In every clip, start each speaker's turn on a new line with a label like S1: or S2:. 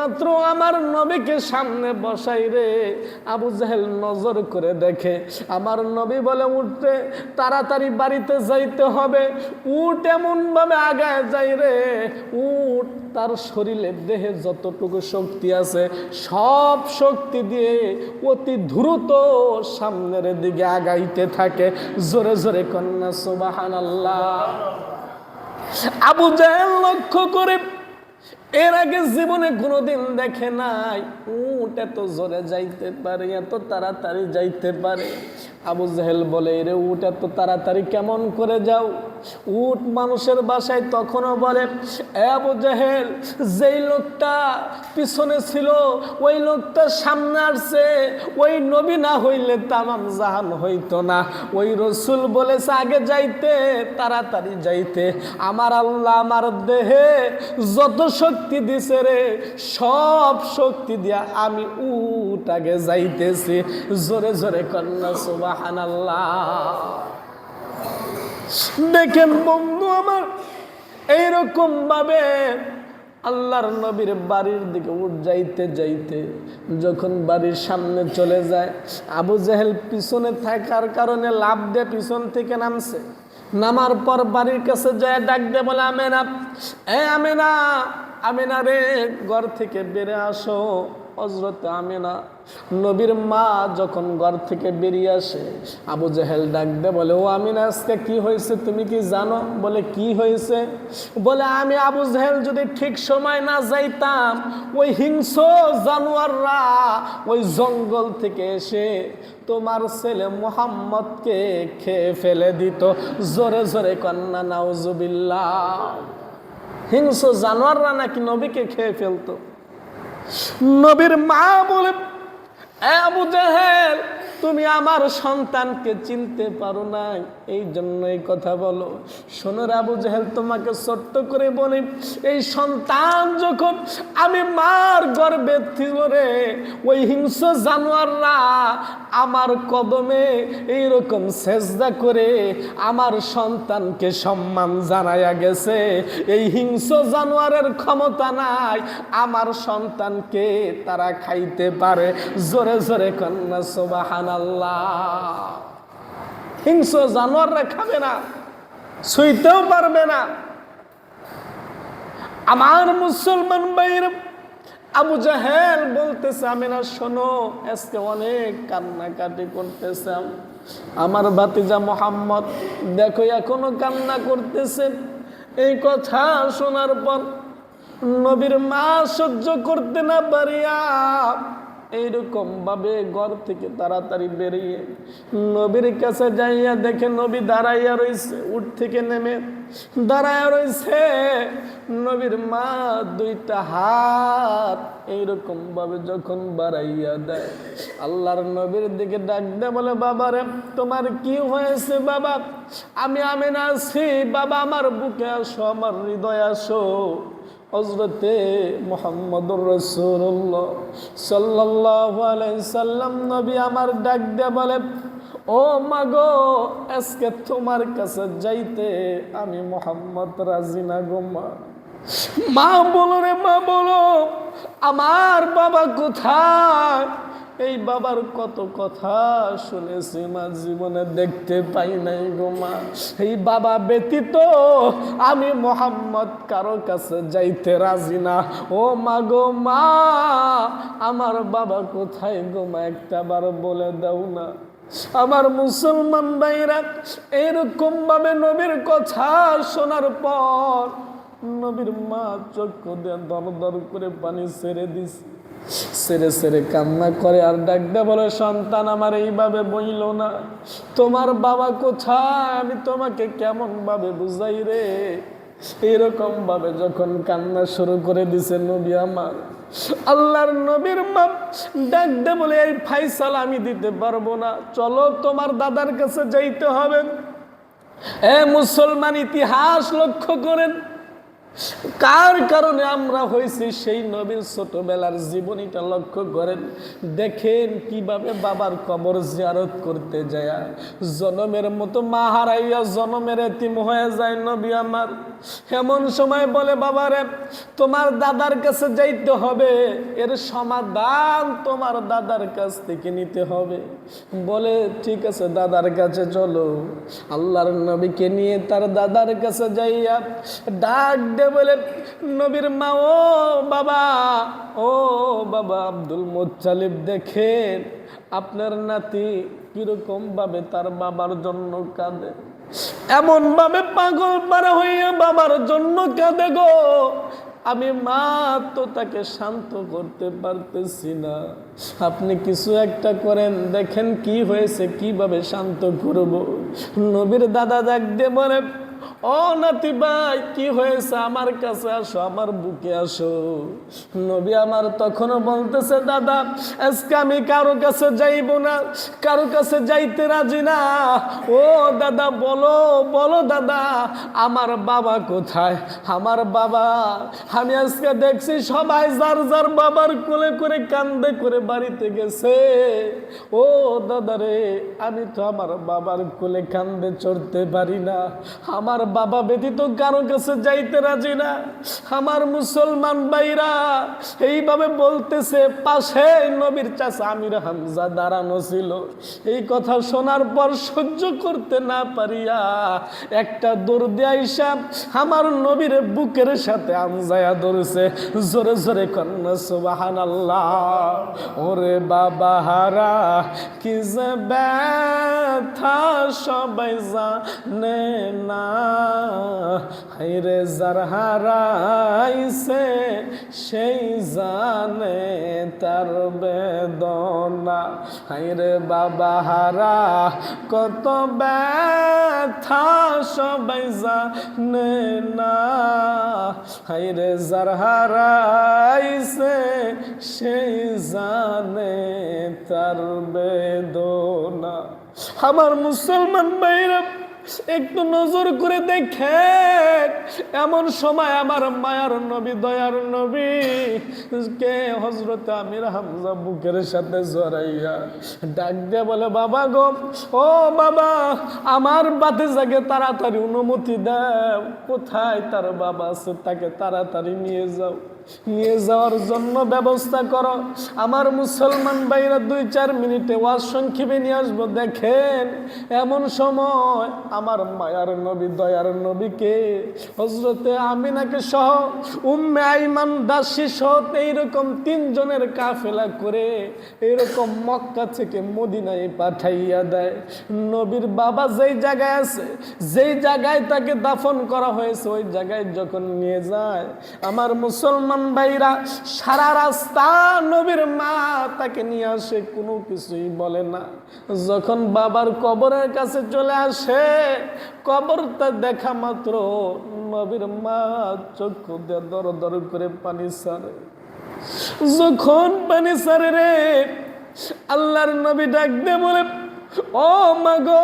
S1: মাত্র আমার নবীকে সামনে বসাই রে। আবু জাহেল নজর করে দেখে, আমার নবী বলে, উঠতে, তাড়াতাড়ি বাড়িতে যাইতে হবে। উঠ এমন ভাবে আগায় যাই রে। উঠ, তার শরীরের দেহে যতটুকু শক্তি আছে, সব শক্তি দিয়ে অতি দ্রুত সামনের দিকে আগাইতে থাকে। জোরে জোরে কন্যা সুবাহান আবু জাহেল লক্ষ্য করে এর আগে জীবনে কোনোদিন দেখে নাই, উট এত জোরে যাইতে পারে, এত তাড়াতাড়ি যাইতে পারে। আবু জাহেল বলে রে উট এত তাড়াতাড়ি কেমন করে যাও? উট মানুষের বাসায় তখনও বলে আবু জাহেল, যেই লোকটা পিছনে ছিল, ওই লোকটা সামনে আসছে, ওই নবী না হইলে তামাম জাহান হইতো না। ওই রসুল বলেছে, আগে যাইতে, তাড়াতাড়ি যাইতে। আমার আল্লাহ আমার দেহে যত শক্তি দিছে রে, সব শক্তি দিয়া আমি উট আগে যাইতেছি। জোরে জোরে কন্যা দেখেন বন্ধু আমার, এইরকম ভাবে আল্লাহর নবীর বাড়ির দিকে উঠ যাইতে যাইতে যখন বাড়ির সামনে চলে যায়, আবু জাহেল পিছনে থাকার কারণে লাভ দিয়ে পিছন থেকে নামছে। নামার পর বাড়ির কাছে যায়, ডাক দে বলে, আমেনা, এ আমেনা আমেনা রে, ঘর থেকে বেড়ে আসো। হজরত আমেনা, নবীর মা যখন ঘর থেকে বেরিয়ে আসে, আবু জাহেল ডাক দে বলে, ও আমিনা, আজকে কি হয়েছে? তুমি কি জানো? বলে, কি হয়েছে? বলে, আমি আবু জাহেল যদি ঠিক সময় না যাইতাম, ওই হিংস্র জানোয়াররা ওই জঙ্গল থেকে এসে তোমার ছেলে মোহাম্মদকে খেয়ে ফেলে দিত। জোরে জোরে কন্যা, নাউজুবিল্লাহ। হিংস জানোয়াররা নাকি নবীকে খেয়ে ফেলতো। নবীর মা বলে "এ আবু জাহেল তুমি আমার সন্তানকে চিনতে পারো না এই জন্য এই কথা বলো। শোনোর আবু জাহেল, তোমাকে ছোট্ট করে বলে, এই সন্তান যখন আমি মার গর্বে ছিল ওই হিংস্র জানোয়াররা আমার কদমে এইরকম সেজদা করে আমার সন্তানকে সম্মান জানাইয়া গেছে। এই হিংস্র জানোয়ারের ক্ষমতা নাই, আমার সন্তানকে তারা খাইতে পারে। জোরে জোরে কন্যা সোবাহান হিংস্র জানোয়াররা খাবে না ছুঁইতেও পারবে না। আমার মুসলমান বাইর আবু জাহেল বলতেছে আমি না শোনো, আজকে অনেক কান্নাকাটি করতেছে আমার ভাতিজা মোহাম্মদ, দেখো, এখনও কান্না করতেছে। এই কথা শোনার পর নবীর মা সহ্য করতে না পারিয়া এইরকম ভাবে ঘর থেকে তাড়াতাড়ি বেরিয়ে নবীর কাছে যাইয়া দেখে নবী দাঁড়াইয়া রইছে, উঠ থেকে নেমে দাঁড়াইয়া রইছে। নবীর মা দুইটা হাত এইরকম ভাবে যখন বাড়াইয়া দেয়, আল্লাহর নবীর দিকে ডাক দেয়, বলে বাবা রে তোমার কি হয়েছে বাবা? আমি আমেনা আছি, বাবা, আমার বুকে আসো, আমার হৃদয় আসো। হজরতে মোহাম্মদুর রসুল্লাহ সাল্লাহ সাল্লাম নবী আমার ডাক দে বলে, ও মাগো, আজকে তোমার কাছে যাইতে আমি মোহাম্মদ রাজি না মা। মা বলো রে, মা বলো, আমার বাবা কোথায়? এই বাবার কত কথা শুনেছি মা, জীবনে দেখতে পাই নাই গো মা। এই বাবা ব্যতীত আমি মোহাম্মদ কারও কাছে যাইতে রাজি না। ও মা গো মা, আমার বাবা কোথায় গো মা একটা বার বলে দাও না। আমার মুসলমান ভাইরা, এরকম ভাবে নবীর কথা শোনার পর নবীর মা চক্ষু দিয়ে দর দর করে পানি ছেড়ে দিছে। সেরে সেরে কান্না করে আর ডাক দে বলে, সন্তান আমার এইভাবে বইল না। তোমার বাবা কোথায়? আমি তোমাকে কেমন ভাবে বুঝাই রে? এরকম ভাবে যখন কান্না শুরু করে দিছে নবী আমার, আল্লাহর নবীর মা ডাক দে বলে, এই ফাইসাল আমি দিতে পারব না। চলো তোমার দাদার কাছে যাইতে হবে। এ মুসলমান ইতিহাস লক্ষ্য করেন কার কারণে আমরা হয়েছি সেই নবীর ছোটবেলার জীবনীটা লক্ষ্য করেন? দেখেন কীভাবে বাবার কবর জিয়ারত করতে যায়। জনমের মতো মা হারাইয়া জনমের এতিম হয়ে যায় নবী আমার। এমন সময় বলে, বাবারে, তোমার দাদার কাছে যাইতে হবে। এর সমাধান তোমার দাদার কাছ থেকে নিতে হবে। বলে, ঠিক আছে, দাদার কাছে চলো। আল্লাহর নবীকে নিয়ে তার দাদার কাছে যাইয়া ডাক দে বলে নবীর মা, ও বাবা ও বাবা আব্দুল মোচ্চালিব দেখেন, আপনার নাতি কীরকম ভাবে তার বাবার জন্য কাঁদে। এমন ভাবে পাগল পারা হইয়া বাবার জন্য কাঁদে গো। আমি মা তো তাকে শান্ত করতে পারতেছি না। আপনি কিছু একটা করেন, দেখেন কি হয়েছে, কীভাবে শান্ত করব। নবীর দাদা ডাক দিয়ে বলে ও নাতি ভাই, কি হয়েছে? আমার কাছে আসো, আমার বুকে আসো। নবী আমার তখনও বলতেছে, দাদা, আজকে আমি কারও কাছে যাইব না, কারও কাছে যাইতে রাজি না। ও দাদা, বলো বলো দাদা, আমার বাবা কোথায়? আমার বাবা, আমি আজকে দেখছি সবাই যার যার বাবার কোলে করে কান্দে করে বাড়িতে গেছে। ও দাদা রে, আমি তো আমার বাবার কোলে কান্দে চড়তে পারি না। আমার বাবা ব্যতীত কারও কাছে যাইতে রাজি না। আমার মুসলমান ভাইরা, এইভাবে বলতেছে, পাশে নবীর চাষা আমির হামজা দাঁড়ানো ছিল। এই কথা শোনার পর সহ্য করতে না পারিয়া একটা দৌড় আইসা আমার নবীর বুকের সাথে আমজায়া ধরছে। জোরে জোরে কন্যা সুবাহান আল্লাহ ওরে বাবা হারা, কি যে ব্যথা সবাই জানে না। হাইরে যার হারাইছে সেই জানে তার বেদনা। হাইরে বাবা হারা কত ব্যথা সবাই জানে না। হাইরে যার হারাইছে সেই জানে তার বেদনা। আমার মুসলমান ভাইরা একটু নজর করে দেখেন, এমন সময় আমার মায়ার নবী, দয়ার নবী, কে হজরত আমির হামজা বুকের সাথে জড়াইয়া ডাক দিয়ে বলে, বাবা গো, ও বাবা, আমার বাতে জাগে তাড়াতাড়ি অনুমতি দাও। কোথায় তার বাবা আছে তাকে তাড়াতাড়ি নিয়ে যাও। নিয়ে যাওয়ার জন্য ব্যবস্থা করো। আমার মুসলমান ভাইরা দুই, চার মিনিটে ওয়াজ সংক্ষেপে নিয়ে আসব। দেখেন, এমন সময় আমার মায়ার নবী, দয়ার নবীকে হজরতে আমিনাকে সহ উম্মে আইমান দাসী সহ এইরকম তিনজনের কাফেলা করে এরকম মক্কা থেকে মদিনায় পাঠাইয়া দেয়। নবীর বাবা যেই জায়গায় আছে, যেই জায়গায় তাকে দাফন করা হয়েছে, ওই জায়গায় যখন নিয়ে যায়, আমার মুসলমান ভাইরা, সারা রাস্তা নবীর মা তাকে নিয়ে আসে, কোনো কিছুই বলে না। যখন বাবার কবরের কাছে চলে আসে, কবরটা দেখা মাত্র নবীর মা চক্ষু দিয়ে দর দর করে পানি সারে। যখন পানি সারে রে, আল্লাহর নবী ডাক দিয়ে বলে, ও মা গো,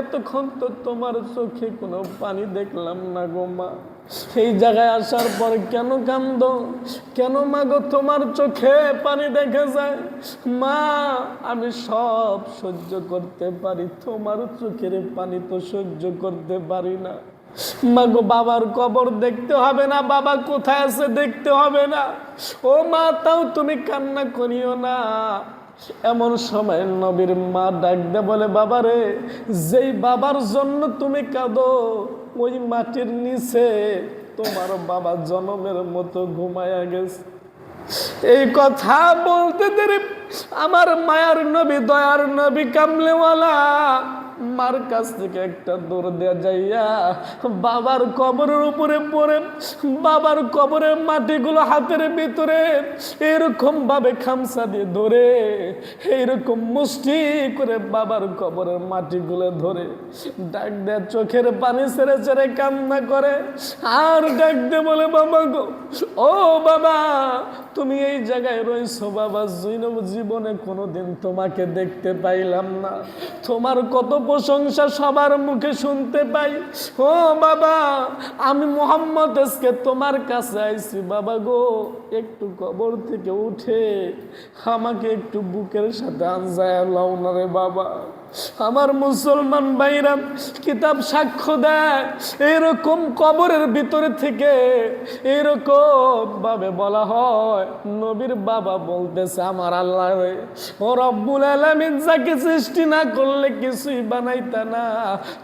S1: এতক্ষণ তো তোমার চোখে কোনো পানি দেখলাম না গো মা। এই জায়গায় আসার পর কেন কান্দ? কেন মা গো তোমার চোখে পানি দেখে যায়? মা, আমি সব সহ্য করতে পারি, তোমার চোখের পানি তো সহ্য করতে পারি না। মাগো বাবার কবর দেখতে হবে না, বাবা কোথায় আছে দেখতে হবে না। ও মা, তাও তুমি কান্না করিও না। এমন সময় নবীর মা ডাক দে বলে, বাবারে, যেই বাবার জন্য তুমি কাঁদো ওই মাটির নিচে তোমার বাবা জনমের মতো ঘুমায়া গেছে। এই কথা বলতে দেরি। আমার মায়ার নবী, দয়ার নবী কামলেওয়ালা। মার কাছ থেকে একটা দৌড় দেওয়া যাইয়া বাবার কবরের উপরে পড়ে, বাবার কবরের মাটিগুলো হাতের ভিতরে এরকম ভাবে খামসা দিয়ে ধরে, এইরকম মুষ্টি করে বাবার কবরের মাটিগুলো ধরে ডাক দেয় চোখের পানি ছেড়ে ছেড়ে কান্না করে আর ডাক দে বলে, বাবা গো, ও বাবা, তুমি এই জায়গায় রয়েছো বাবা জীবনে কোনোদিন তোমাকে দেখতে পাইলাম না। তোমার কত প্রশংসা সবার মুখে শুনতে পাই। ও বাবা, আমি মোহাম্মদ এসকে তোমার কাছে আইছি। বাবা গো, একটু কবর থেকে উঠে আমাকে একটু বুকের সাথে আনজায় লাও না রে বাবা। আমার মুসলমান ভাইরা কিতাব সাক্ষ্য দেয়, এরকম কবরের ভিতরে থেকে এরকম ভাবে বলা হয়, নবীর বাবা বলতেছে আমার আল্লাহ ও রব্বুল আলামিন যাকে সৃষ্টি না করলে কিছুই বানাইতা না।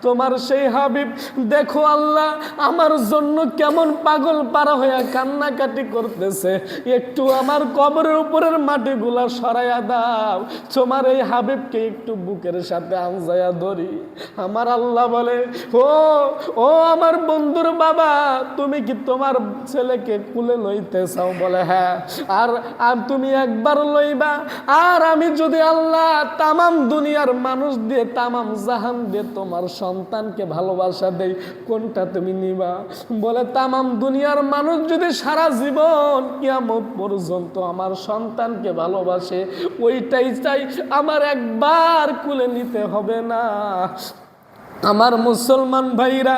S1: তোমার সেই হাবিব, দেখো আল্লাহ, আমার জন্য কেমন পাগল পারা হয়ে কান্নাকাটি করতেছে। একটু আমার কবরের উপরের মাটিগুলা সরাইয়া দাও, তোমার এই হাবিবকে একটু বুকের সাথে আনজায়া ধরি। আমার আল্লাহ বলে, ও ও আমার বন্ধুর বাবা, তুমি কি তোমার ছেলেকে কুলে লইতে চাও? বলে হ্যাঁ আর আর তুমি একবার লইবা। আর আমি যদি আল্লাহ তামাম দুনিয়ার মানুষ দিয়ে, তামাম জাহান দিয়ে তোমার সন্তানকে ভালোবাসা দেই, কোনটা তুমি নিবা? বলে, তামাম দুনিয়ার মানুষ যদি সারা জীবন কিয়ামত পর্যন্ত আমার সন্তানকে ভালোবাসে, ওইটাই চাই, আমার একবার কুলে নিতে হবে না। আমার মুসলমান ভাইরা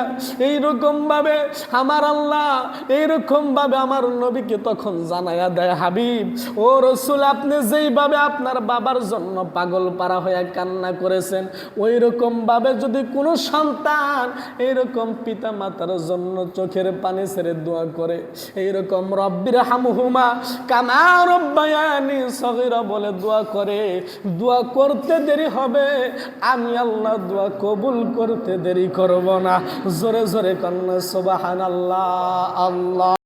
S1: এইরকম ভাবে আমার আল্লাহ এইরকম ভাবে আমার নবীকে তখন জানাইয়া দেয়, হাবিব, ও রসুল, আপনি যেইভাবে আপনার বাবার জন্য পাগল পারা হয়ে কান্না করেছেন ওই রকম ভাবে যদি কোনো সন্তান এইরকম পিতা মাতার জন্য চোখের পানি ছেড়ে দোয়া করে, এইরকম রব্বির হামহুমা কামা রব্বায়ানি সগিরা বলে দোয়া করে, দোয়া করতে দেরি হবে, আমি আল্লাহ দোয়া কবুল করতে দেরি করব না। জোরে জোরে কন্যা সোবাহান আল্লাহ আল্লাহ।